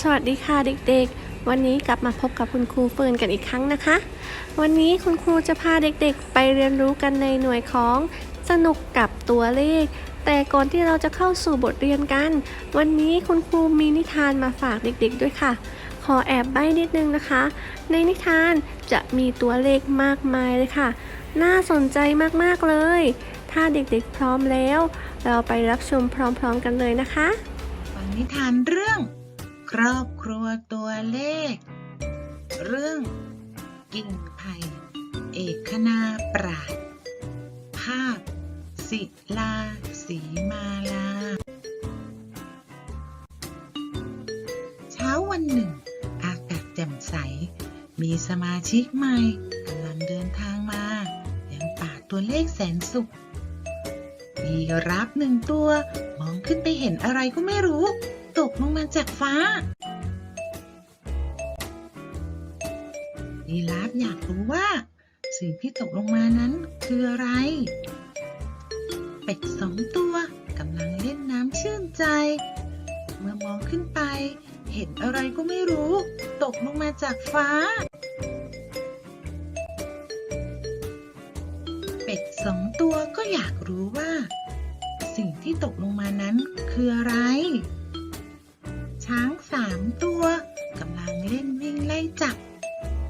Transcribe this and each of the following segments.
สวัสดีค่ะเด็กๆ วันนี้กลับมาพบกับคุณครูเฟิร์นกันอีกครั้งนะคะ วันนี้คุณครูจะพาเด็กๆ ไปเรียนรู้กันในหน่วยของสนุกกับตัวเลข แต่ก่อนที่เราจะเข้าสู่บทเรียนกัน วันนี้คุณครูมีนิทานมาฝากเด็กๆด้วยค่ะ ขอแอบใบ้นิดนึงนะคะ ในนิทานจะมีตัวเลขมากมายเลยค่ะ น่าสนใจมากๆเลย ถ้าเด็กๆพร้อมแล้ว เราไปรับชมพร้อมๆกันเลยนะคะฟังนิทานเรื่อง ครอบครัวตัวเลข เรื่องกิ่งไผ่เอกคณาปราดภาพ ศิลาสีมาลา เช้าวันหนึ่ง อากาศแจ่มใส มีสมาชิกใหม่กำลังเดินทางมายังป่าตัวเลขแสนสุขยีรับหนึ่งตัว มองขึ้นไปเห็นอะไรก็ไม่รู้ ตกลงมาจากฟ้ายีราฟอยากรู้ว่า สิ่งที่ตกลงมานั้นคืออะไร เป็ดสองตัวกำลังเล่นน้ำชื่นใจ เมื่อมองขึ้นไป เห็นอะไรก็ไม่รู้ ตกลงมาจากฟ้า เป็ดสองตัวก็อยากรู้ว่า สิ่งที่ตกลงมานั้นคืออะไรางสามตัวกำลังเล่นวิ่งไล่จับ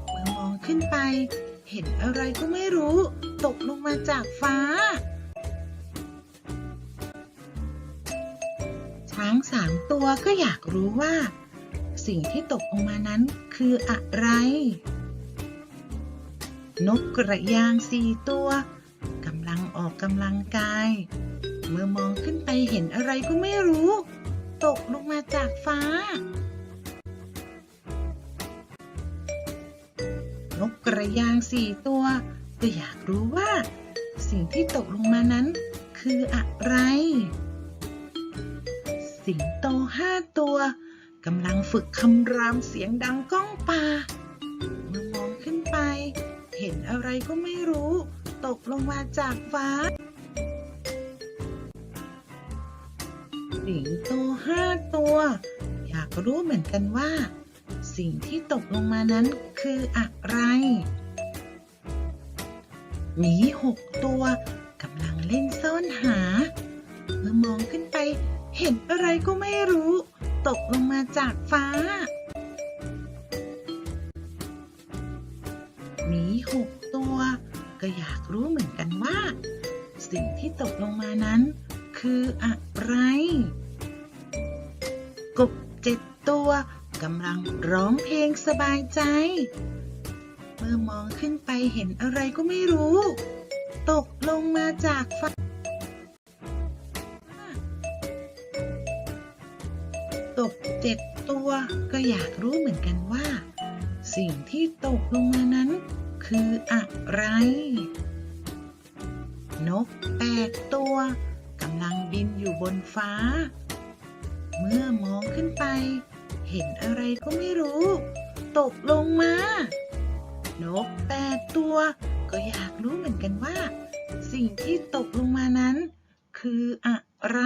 เมื่อมองขึ้นไป เห็นอะไรก็ไม่รู้ ตกลงมาจากฟ้า ช้างสามตัวก็อยากรู้ว่า สิ่งที่ตกลงมานั้นคืออะไร นกกระยางสี่ตัวกำลังออกกำลังกาย เมื่อมองขึ้นไปเห็นอะไรก็ไม่รู้ ตกลงมาจากฟ้า นกกระยางสี่ตัว ก็อยากรู้ว่า สิ่งที่ตกลงมานั้นคืออะไร สิงโตห้าตัวกำลังฝึกคำรามเสียงดังก้องป่าเมื่อมองขึ้นไป เห็นอะไรก็ไม่รู้ ตกลงมาจากฟ้า สิงโตห้าตัว อยากรู้เหมือนกันว่า สิ่งที่ตกลงมานั้นคืออะไร หมีหกตัวกำลังเล่นซ่อนหา เมื่อมองขึ้นไปเห็นอะไรก็ไม่รู้ ตกลงมาจากฟ้า หมีหกตัวก็อยากรู้เหมือนกันว่า สิ่งที่ตกลงมานั้น คืออะไร กบเจ็ดตัว กำลังร้องเพลงสบายใจ เมื่อมองขึ้นไปเห็นอะไรก็ไม่รู้ ตกลงมาจากฟ้าตกเจ็ดตัวก็อยากรู้เหมือนกันว่า สิ่งที่ตกลงมานั้น คืออะไร นกแปดตัวกำลังบินอยู่บนฟ้า เมื่อมองขึ้นไป เห็นอะไรก็ไม่รู้ ตกลงมา นกแปดตัว ก็อยากรู้เหมือนกันว่า สิ่งที่ตกลงมานั้น คืออะไร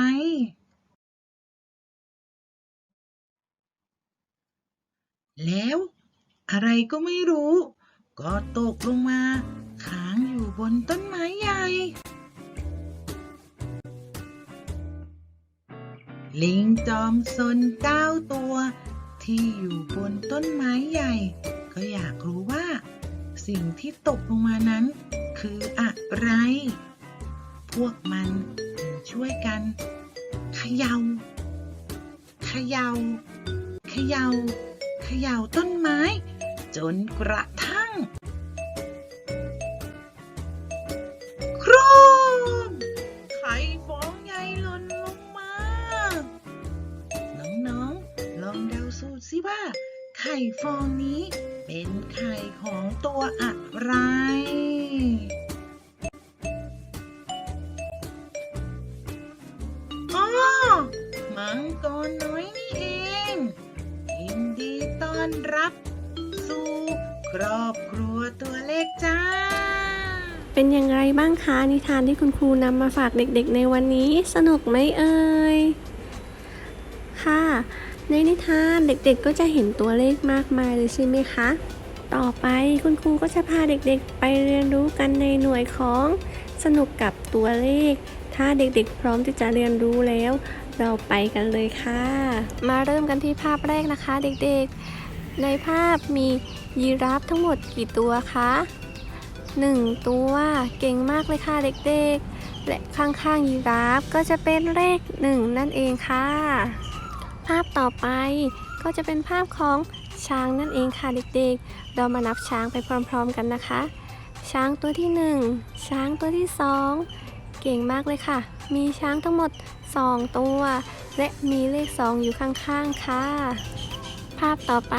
แล้วอะไรก็ไม่รู้ ก็ตกลงมาค้างอยู่บนต้นไม้ใหญ่ ลิงจอมซนเก้าตัว ที่อยู่บนต้นไม้ใหญ่ ก็อยากรู้ว่า สิ่งที่ตกลงมานั้น คืออะไร พวกมันช่วยกันเขยา่าเขยา่าเขยา่าเขย่าต้นไม้ จนกระ ข่ฟองนี้ เป็นไข่ของตัวอะไร อ๋อ มังกรน้อยนี่เอง ยินดีต้อนรับ สู่ครอบครัวตัวเล็กจ้า เป็นยังไงบ้างคะนิทานที่คุณครูนำมาฝากเด็กๆในวันนี้ สนุกไหมเอ่ย ค่ะ ในนิทานเด็กๆก็จะเห็นตัวเลขมากมายเลยใช่ไหมคะ ต่อไปคุณครูก็จะพาเด็กๆ ไปเรียนรู้กันในหน่วยของสนุกกับตัวเลข ถ้าเด็กๆ พร้อมที่จะเรียนรู้แล้ว เราไปกันเลยค่ะ มาเริ่มกันที่ภาพแรกนะคะ เด็กๆ ในภาพมียีราฟทั้งหมดกี่ตัวคะหนึ่งตัวเก่งมากเลยค่ะเด็กๆ และข้างๆยีราฟก็จะเป็นเลขหนึ่งนั่นเองค่ะาพต่อไป ก็จะเป็นภาพของช้างนั่นเองค่ะเด็กๆ เรามานับช้างไปพร้อมๆกันนะคะ ช้างตัวที่หนึ่งช้างตัวที่สองเก่งมากเลยค่ะ มีช้างทั้งหมด 2 ตัว และมีเลข 2 อยู่ข้างๆค่ะ ภาพต่อไป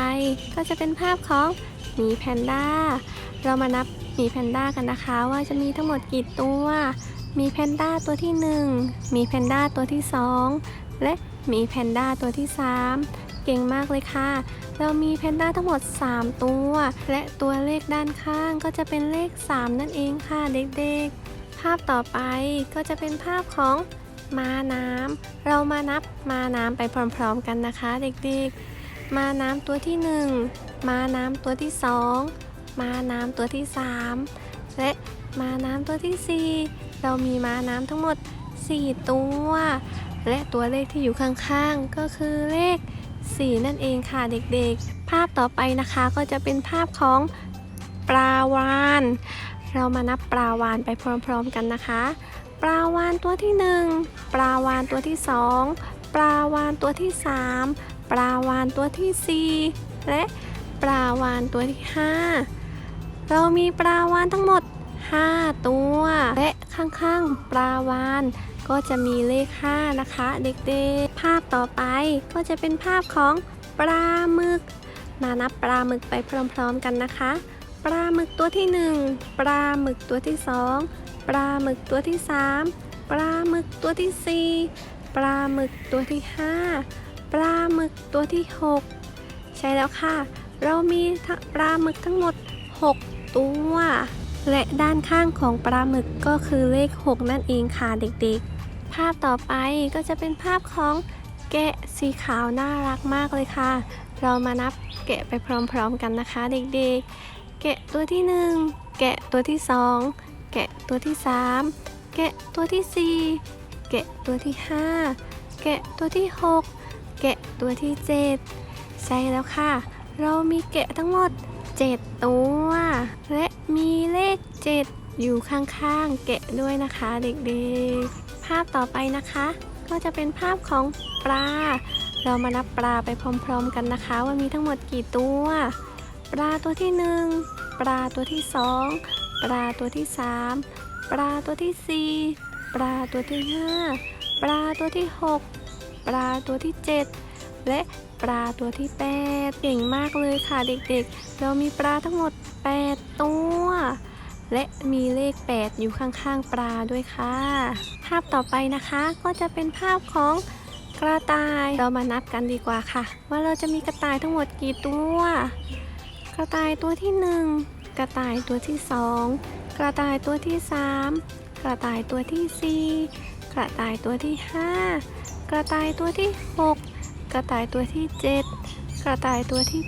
ก็จะเป็นภาพของหมีแพนด้า เรามานับหมีแพนด้ากันนะคะ ว่าจะมีทั้งหมดกี่ตัว มีแพนด้าตัวที่ 1 มีแพนด้าตัวที่ 2 และ มีแพนด้าตัวที่ 3 เก่งมากเลยค่ะ เรามีแพนด้าทั้งหมด 3 ตัว และตัวเลขด้านข้างก็จะเป็นเลข 3 นั่นเองค่ะเด็กๆ ภาพต่อไปก็จะเป็นภาพของมาน้ำ เรามานับมาน้ำไปพร้อมๆกันนะคะเด็กๆ มาน้ำตัวที่ 1 มาน้ำตัวที่ 2 มาน้ำตัวที่ 3 และมาน้ำตัวทีสี่4 เรามีมาน้ำทั้งหมด 4 ตัว และตัวเลขที่อยู่ข้างๆ ก็คือเลข 4 นั่นเองค่ะเด็กๆ ภาพต่อไปนะคะก็จะเป็นภาพของปลาวาน เรามานับปลาวานไปพร้อมๆกันนะคะ ปลาวานตัวที่ 1 ปลาวานตัวที่ 2 ปลาวานตัวที่ 3 ปลาวานตัวทีสี่4 และปลาวานตัวที่ 5 เรามีปลาวานทั้งหมด 5 ตัว และข้างๆ ปลาวาน ก็จะมีเลข 5 นะคะ เด็กๆ ภาพต่อไปก็จะเป็นภาพของปลาหมึก มานับปลาหมึกไปพร้อมๆกันนะคะ ปลาหมึกตัวที่ 1 ปลาหมึกตัวที่ 2 ปลาหมึกตัวที่ 3 ปลาหมึกตัวที่ 4 ปลาหมึกตัวที่ 5 ปลาหมึกตัวที่ 6 ใช่แล้วค่ะ เรามีปลาหมึกทั้งหมด 6 ตัว และด้านข้างของปลาหมึกก็คือเลข 6 นั่นเองค่ะเด็กๆ ภาพต่อไปก็จะเป็นภาพของแกะสีขาวน่ารักมากเลยค่ะ เรามานับแกะไปพร้อมๆกันนะคะ เด็กๆ แกะตัวที่ 1 แกะตัวที่ 2 แกะตัวที่ 3 แกะตัวที่ 4 แกะตัวที่ 5 แกะตัวที่ 6 แกะตัวที่ 7 ใช่แล้วค่ะ เรามีแกะทั้งหมด 7 ตัว และ มีเลข 7 อยู่ข้างๆ แกะด้วยนะคะเด็กๆ ภาพต่อไปนะคะ ก็จะเป็นภาพของปลา เรามานับปลาไปพร้อมๆกันนะคะ ว่ามีทั้งหมดกี่ตัว ปลาตัวที่ 1 ปลาตัวที่ 2 ปลาตัวที่ 3 ปลาตัวที่ 4 ปลาตัวที่ 5 ปลาตัวที่ 6 ปลาตัวที่ 7 และปลาตัวที่ 8 เก่งมากเลยค่ะเด็กๆ เรามีปลาทั้งหมด 8 ตัว และมีเลข 8 อยู่ข้างๆปลาด้วยค่ะ ภาพต่อไปนะคะก็จะเป็นภาพของกระต่ายเรามานับกันดีกว่าค่ะ ว่าเราจะมีกระต่ายทั้งหมดกี่ตัว กระต่ายตัวที่ 1 กระต่ายตัวที่ 2 กระต่ายตัวที่ 3 กระต่ายตัวที่ 4 กระต่ายตัวที่ 5 กระต่ายตัวที่ 6 กระต่ายตัวที่ 7 กระต่ายตัวที่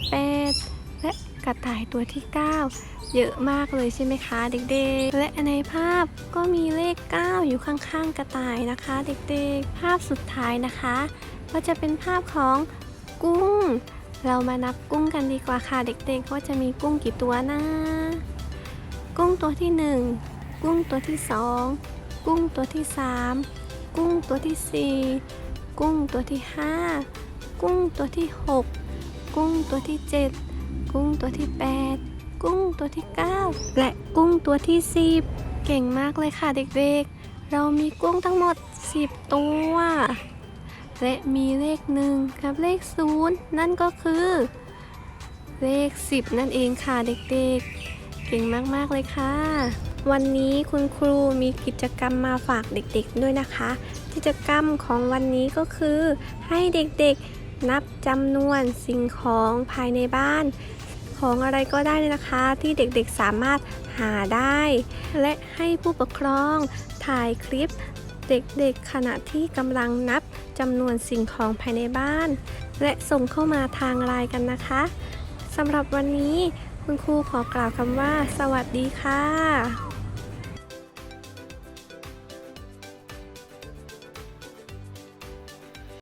8 และกระต่ายตัวที่ 9 เยอะมากเลยใช่ไหมคะเด็กๆ และในภาพก็มีเลข 9 อยู่ข้างๆ กระต่ายนะคะ เด็กๆ ภาพสุดท้ายนะคะ ก็จะเป็นภาพของกุ้ง เรามานับกุ้งกันดีกว่าค่ะเด็กๆว่าจะมีกุ้งกี่ตัวนะ กุ้งตัวที่ 1 กุ้งตัวที่ 2 กุ้งตัวที่ 3 กุ้งตัวที่ 4 กุ้งตัวที่ 5 กุ้งตัวที่ 6 กุ้งตัวที่ 7 กุ้งตัวที่ 8 กุ้งตัวที่ 9 และกุ้งตัวที่ 10 เก่งมากเลยค่ะเด็กๆ เรามีกุ้งทั้งหมด 10 ตัว และมีเลขหนึ่งกับเลขศูนย์นั่นก็คือ เลข 10 นั่นเองค่ะเด็กๆ เก่งมากๆเลยค่ะวันนี้คุณครูมีกิจกรรมมาฝากเด็กๆด้วยนะคะ กิจกรรมของวันนี้ก็คือให้เด็กๆ นับจำนวนสิ่งของภายในบ้าน ของอะไรก็ได้เลยนะคะ ที่เด็กๆสามารถหาได้ และให้ผู้ปกครองถ่ายคลิปเด็กๆ ขณะที่กำลังนับจำนวนสิ่งของภายในบ้าน และส่งเข้ามาทางไลน์กันนะคะสำหรับวันนี้คุณครูขอกล่าวคำว่า สวัสดีค่ะ